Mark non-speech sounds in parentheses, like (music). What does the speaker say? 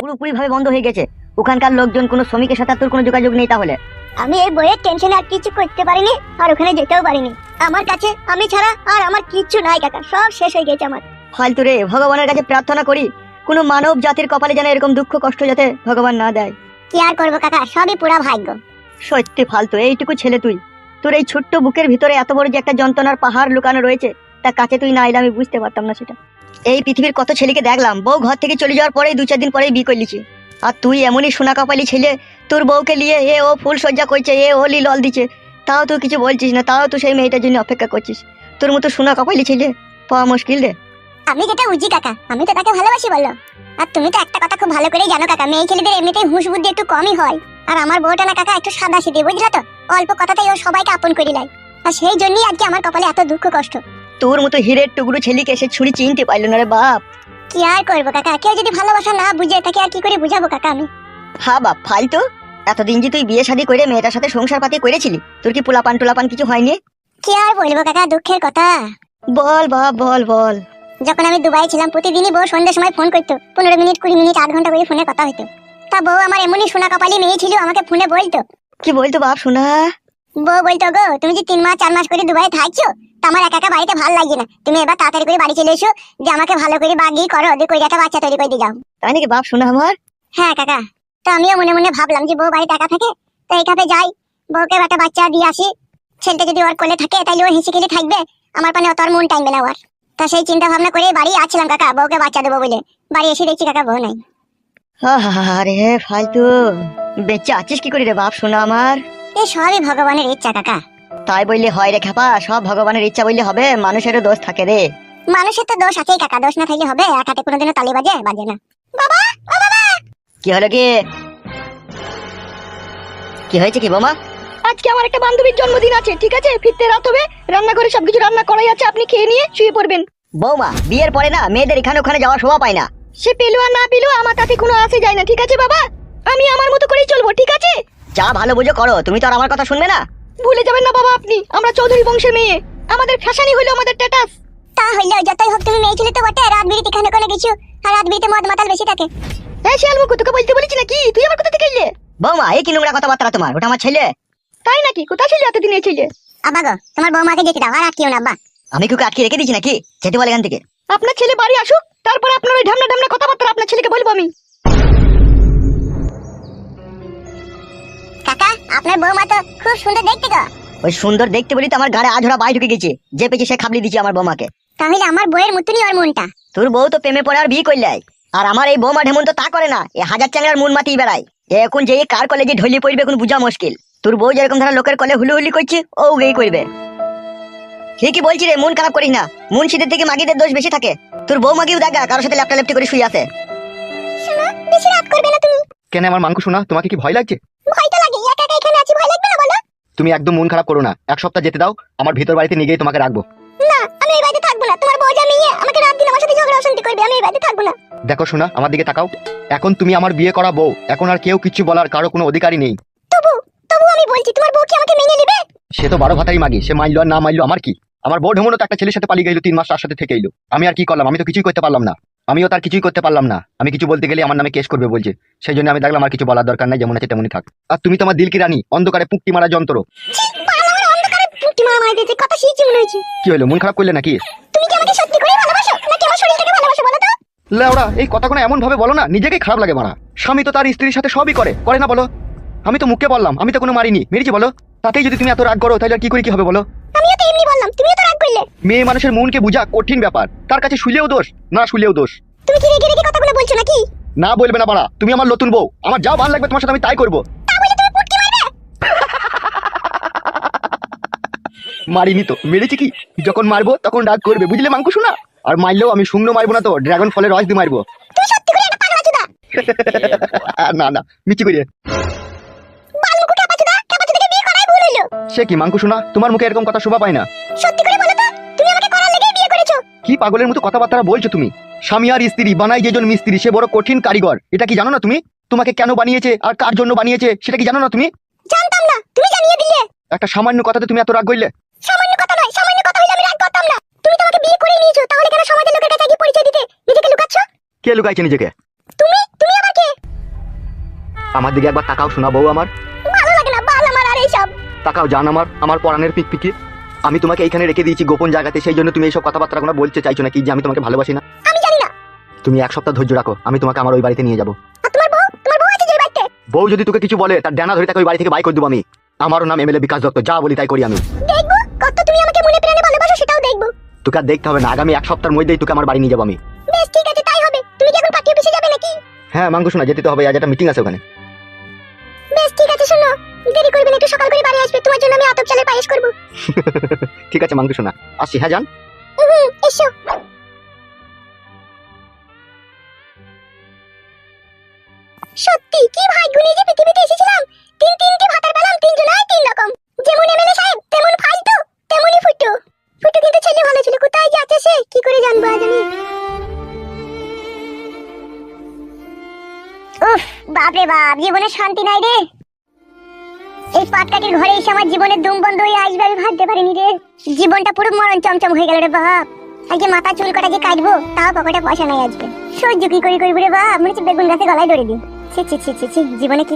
পুরোপুরি ভাবে বন্ধ হয়ে গেছে। ওখানকার লোকজন কোনো শ্রমিকের সাথে তোর কোনো যোগাযোগ নেই তাহলে? আমি এই বইয়ের টেনশনে আর কিছু করতে পারিনি আর ওখানে যেতেও পারিনি। আমার কাছে আমি ছাড়া আর আমার কিচ্ছু নাই কাকা সব শেষ হয়ে গেছে আমার। ফালতু রে ভগবানের কাছে প্রার্থনা করি কোনো মানব জাতির কপালে যেন এরকম দুঃখ কষ্ট যাতে ভগবান না দেয়। কি আর করব কাকা সবই পুরা ভাগ্য। সত্যি ফালতু এইটুকু ছেলে তুই। তোর এই ছোট্ট বুকের ভিতরে এত বড় যে একটা যন্ত্রণার পাহাড় লুকানো রয়েছে তা কাছে তুই না এলে আমি বুঝতে পারতাম না সেটা। এই পৃথিবীর কত ছেলেকে দেখলাম, বউ ঘর থেকে চলে যাওয়ার পরেই দু চার দিন পরেই বিয়ে করলিছি আর তুই এমনই সোনা কপালি ছেলে, তোর বউকে নিয়ে এ ও ফুল সজ্জা করছে, এ ও লল দিচ্ছে, তাও তুই কিছু বলছিস না, তাও তুই সেই মেয়েটার জন্য অপেক্ষা করছিস। তোর মতো সোনা কপালি ছেলে পাওয়া মুশকিল রে। আমি যেটা উজি কাকা, আমি তো তাকে ভালোবাসি বলল আর তুমি তো একটা কথা খুব ভালো করেই জানো কাকা, মেয়ে ছেলেদের এমনিতেই হুঁশ বুদ্ধি একটু কমই হয়। আর আমার বউটা না কাকা একটু সাদা সিধে বুঝলা তো? অল্প কথাতেই ও সবাইকে আপন করে লাই আর সেই জন্যই আজকে আমার কপালে এত দুঃখ, কষ্ট। তোর মতো হিরের টুকরো ছেলেকে এসে ছুরি চিনতে পারল না রে বাপ। কি আর করব কাকা? কেউ যদি ভালোবাসা না বুঝে তাকে আর কি করে বুঝাবো কাকা আমি? হা বাপ ফালতু। এতদিন যে তুই বিয়ে শাদী করে মেয়েটার সাথে সংসার পাতি করেছিলি তোর কি পোলাপান টোলাপান কিছু হয়নি? কি আর বলব কাকা দুঃখের কথা। বল বাপ বল বল। যখন আমি দুবাই ছিলাম প্রতিদিনই বউ সন্ধ্যার সময় ফোন করতো। পনেরো মিনিট কুড়ি মিনিট আধ ঘণ্টা করে ফোনে কথা হতো তা বউ আমার এমনই সোনা কপালি মেয়ে ছিল আমাকে ফোনে বলতো। কি বলতো বাপ শোনা বউ বলতো গো তুমি যে তিন মাস চার মাস করে দুবাই থাকছো আমার একা একা বাড়িতে ভালো লাগে না। তুমি এবার তাড়াতাড়ি করে বাড়ি চলে এসো যে আমাকে ভালো করে বাগি করো দিয়ে করে একটা বাচ্চা তৈরি করে দিয়ে যাও। তাই নাকি বাপ শোনা আমার? হ্যাঁ কাকা। তো আমিও মনে মনে ভাবলাম যে বউ বাড়িতে একা থাকে তো এইভাবে যাই। বউকে একটা বাচ্চা দিয়ে আসি। ছেলেটা যদি ওর কোলে থাকে তাহলে ও হেসে খেলে থাকবে। আমার পানে অত আর মন টাইমবে না ওর। তা সেই চিন্তা ভাবনা করে বাড়ি আসছিলাম কাকা। বউকে বাচ্চা দেবো বলে। বাড়ি এসে দেখছি কাকা বউ নাই। আরে ফালতু। বেঁচে আছিস কি করি রে বাপ শোনা আমার? এই সবই ভগবানের ইচ্ছা কাকা। তাই বললে হয় রে খেপা সব ভগবানের ইচ্ছা বললে হবে মানুষেরও দোষ থাকে রে। মানুষের তো দোষ আছেই কাকা দোষ না থাকলে হবে এক হাতে কোনোদিনও তালি বাজে বাজে না। বাবা ও বাবা! কি হলো কি? কি হয়েছে কি বোমা? আজকে আমার একটা বান্ধবীর জন্মদিন আছে ঠিক আছে? ফিরতে রাত হবে রান্না করে সবকিছু রান্না করাই আছে আপনি খেয়ে নিয়ে শুয়ে পড়বেন। বৌমা বিয়ের পরে না মেয়েদের এখানে ওখানে যাওয়ার শোভা পায় না। সে পেল আর না পেল আমার তাতে কোনো আসে যায় না ঠিক আছে বাবা? আমি আমার মতো করেই চলবো ঠিক আছে? যা ভালো বুঝো করো তুমি তো আর আমার কথা শুনবে না। ভুলে যাবেন না বাবা আপনি আমরা চৌধুরী বংশের মেয়ে। আমাদের ফ্যাশনই হলো আমাদের স্ট্যাটাস তা হইল যতই হোক তুমি মেয়ে ছিলে তো বটে রাত বিড়িতে এখানে কোনো কিছু আর রাত বিড়িতে মদ মাতাল বেশি থাকে। এই শিয়াল মুখ তোকে বলতে বলেছি নাকি? তুই আমার কোথা থেকে এলে? বৌমা এই কি নোংরা কথাবার্তা তোমার? ওটা আমার ছেলে। তাই নাকি? কোথা ছিল এতদিন এই ছেলে? আব্বা গো তোমার বৌমাকে যেতে দাও আর আটকিও না আব্বা। আমি কি ওকে আটকে রেখে দিচ্ছি নাকি? যেতে বলে এখান থেকে। আপনার ছেলে বাড়ি আসুক তারপর আপনার ওই ঢামনা বৌমা তো খুব সুন্দর দেখতে গো। ওই সুন্দর দেখতে বলি তো আমার গাড়ে আঝরা বাই ঢুকে গেছে। যে পেয়েছে সে খাবলি আমার বৌমাকে। তাহলে আমার বইয়ের মতনই ওর মনটা। তোর বউ তো প্রেমে পড়ে আর বিয়ে করলে। আর আমার এই বৌমা ঢেমন তো তা করে না এ হাজার চ্যাংড়ার মন বেড়ায়। এখন যে কার কলেজে ঢলি পড়বে এখন বুঝা মুশকিল। তোর বউ যেরকম ধরা লোকের কলে হুলু হুলি করছে ও গেই করবে। ঠিকই বলছি রে মন খারাপ করিস না। মন শীতের থেকে মাগিদের দোষ বেশি থাকে। তোর বউ মাগিও দেখা কারোর সাথে ল্যাপটা ল্যাপটি করে শুয়ে আছে। শোনো বেশি রাত করবে না তুমি। কেন আমার মাংস শোনা তোমাকে কি ভয় লাগছে ভয় তো লাগে একা একা এখানে আছি ভয় লাগবে না বলো তুমি একদম মন খারাপ করো না। এক সপ্তাহ যেতে দাও আমার ভিতর বাড়িতে নিয়ে গিয়ে তোমাকে রাখব। না আমি এই বাড়িতে থাকব না। তোমার বউ যা মেয়ে আমাকে রাত দিন আমার সাথে ঝগড়া অশান্তি করবে আমি এই বাড়িতে থাকব না। দেখো শোনা আমার দিকে তাকাও। এখন তুমি আমার বিয়ে করা বউ। এখন আর কেউ কিছু বলার কারও কোনো অধিকারই নেই। তবু তবু আমি বলছি তোমার বউ কি আমাকে মেনে নেবে? সে তো বারো ভাতারই মাগি সে মাইলো আর না মাইলো আমার কি? আমার বউ ঢেমনো তো একটা ছেলের সাথে পালিয়ে গেল তিন মাস তার সাথে থেকে এলো। আমি আর কি করলাম? আমি তো কিছুই করতে পারলাম না। আমিও তার কিছুই করতে পারলাম না। আমি কিছু বলতে গেলে আমার নামে কেস করবে বলছে। সেই জন্য আমি দেখলাম আর কিছু বলার দরকার নাই, যেমন আছে তেমনই থাক। আর তুমি তোমার দিলকি রানী, অন্ধকারে পুকটি মারা যন্ত্র। আমার কি হলো, মন খারাপ করলে নাকি? কি আমার এই কথাগুলো এমন ভাবে বলো না নিজেকেই খারাপ লাগে মারা। স্বামী তো তার স্ত্রীর সাথে সবই করে করে না বলো? আমি তো মুখে বললাম, আমি তো কোনো মারিনি। মেরেছি বলো? তাতেই যদি তুমি এত রাগ করো, তাহলে কি করে কি হবে বলো? আমিও তো এমনি মেয়ে মানুষের মনকে বোঝা কঠিন ব্যাপার। তার কাছে শুলেও দোষ না শুলেও দোষ। তুমি কি রেগে রেগে কথাগুলো বলছো নাকি? না বলবে না বাড়া তুমি আমার নতুন বউ। আমার যা ভালো লাগবে তোমার সাথে আমি তাই করব। মারিনি তো মেরেছি কি? যখন মারবো তখন রাগ করবে বুঝলে মাংকু শোনা আর মারলেও আমি শূন্য মারবো না তো ড্রাগন ফলের রস দিয়ে মারবো। (laughs) না না মিচি করে। বালমুখু ক্যাপা চুদা ক্যাপা চুদাকে বিয়ে করাই ভুল হইল? সে কি মাংকু শোনা তোমার মুখে এরকম কথা শোভা পায় না। কি পাগলের মতো কথাবার্তা বলছো তুমি? স্বামী আর স্ত্রী বানাই যেজন মিস্ত্রি সে বড় কঠিন কারিগর। এটা কি জানো না তুমি? তোমাকে কেন বানিয়েছে আর কার জন্য বানিয়েছে সেটা কি জানো না তুমি? জানতাম না। তুমি জানিয়ে দিলে। একটা সামান্য কথাতে তুমি এত রাগ করলে? সামান্য কথা নয় সামান্য কথা হইলে আমি রাগ করতাম না। তুমি তোমাকে বিয়ে করে নিয়েছো তাহলে কেন সমাজের লোকের কাছে গিয়ে পরিচয় দিতে নিজেকে লুকাচ্ছো? কে লুকাইছে নিজেকে? তুমি? তুমি আবার কে? আমার দিকে একবার তাকাও শোনা বউ আমার। ভালো লাগে না বাল আমার আর এইসব। তাকাও জান আমার আমার পরাণের পিকপিকি। আমি তোমাকে এইখানে রেখে দিয়েছি গোপন জায়গাতে সেই জন্য তুমি এইসব কথাবার্তা কোনো বলতে চাইছো নাকি যে আমি তোমাকে ভালোবাসি না? আমি জানি না। তুমি এক সপ্তাহ ধৈর্য রাখো আমি তোমাকে আমার ওই বাড়িতে নিয়ে যাব। আর তোমার বউ? যদি তোকে কিছু বলে তার ডানা ধরে তাকে ওই বাড়ি থেকে বাই করে দেবো আমি। আমারও নাম এমএলএ বিকাশ দত্ত যা বলি তাই করি আমি। দেখব? কত তুমি আমাকে মনে প্রাণে ভালোবাসো সেটাও দেখব। তোকে আর দেখতে হবে না আগামী এক সপ্তাহের মধ্যেই তোকে আমার বাড়ি নিয়ে যাব আমি। বেশ ঠিক আছে তাই হবে। তুমি কি এখন যাবে নাকি? হ্যাঁ মাংস শোনা যেতে তো হবে আজ একটা মিটিং আছে ওখানে। ঠিক আছে শোনো। দেরি করবে না একটু সকাল করে বাড়ি আসবে। তোমার জন্য আমি আতপ চালের পায়েস করব। (laughs) ঠিক আছে মাংস শোনা। আসি হ্যাঁ জান? হুম এসো। সত্যি কি ভাগ্য নিয়ে যে পৃথিবীতে এসেছিলাম? তিন তিনটি ভাতার পেলাম তিনজনাই তিন রকম। যেমন এমএলএ সাহেব তেমন ফালতু তেমনই ফুটু। ফুটু কিন্তু ছেলে ভালো ছিল কোথায় যাচ্ছে সে? কি করে জানব আজ আমি? উফ বাপরে বাপ জীবনে শান্তি নাই রে। এই পাটকাটির ঘরে এসে আমার জীবনের দুম বন্ধ হয়ে আসবে, আমি ভাবতে পারিনি রে। জীবনটা পুরো মরণ চমচম হয়ে গেল রে বাপ। আজকে মাথা চুল কাটা যে কাটবো, তাও পকেটে পয়সা নাই আজকে। সহ্য কি করে করব রে বাপ? মনে হচ্ছে বেগুন গাছে গলায় দড়ি দিই। ছি ছি ছি ছি, জীবনে কি